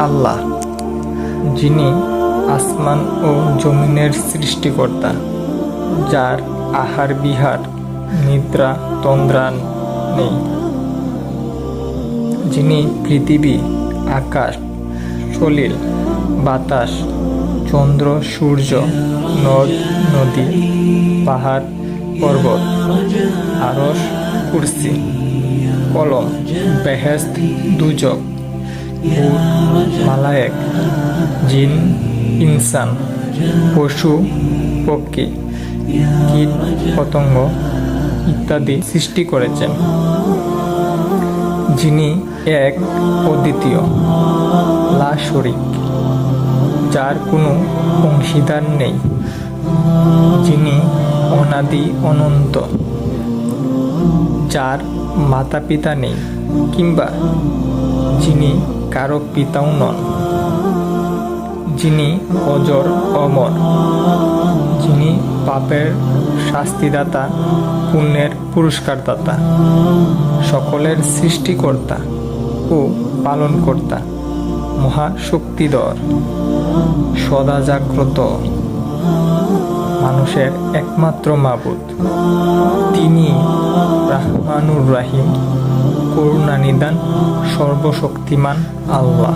আল্লাহ। যিনি আসমান ও জমিনের সৃষ্টিকর্তা, যার আহার বিহার, নিদ্রা তন্দ্রা নেই। যিনি পৃথিবী, আকাশ, সলিল, বাতাস, চন্দ্র, সূর্য, নদ, নদী, পাহাড়, পর্বত আরস কুরসি, কলম বেহেস্ত দুজক মালায়েক, জিন, ইনসান, পশু, পক্ষী, কীট, পতঙ্গ ইত্যাদি সৃষ্টি করেছেন। যিনি এক অদ্বিতীয় লা শরিক, যার কোনো অংশীদার নেই। যিনি অনাদি অনন্ত, যার মাতা পিতা নেই, কিংবা যিনি কারও পিতাও নন। যিনি অজর অমর, যিনি পাপের শাস্তিদাতা, পুণ্যের পুরস্কারদাতা, সকলের সৃষ্টিকর্তা ও পালনকর্তা, মহাশক্তিধর সদা জাগ্রত মানুষের একমাত্র মাবুদ। তিনি রাহমানুর রাহিম। করুণানিদান সর্বশক্তিমান আল্লাহ।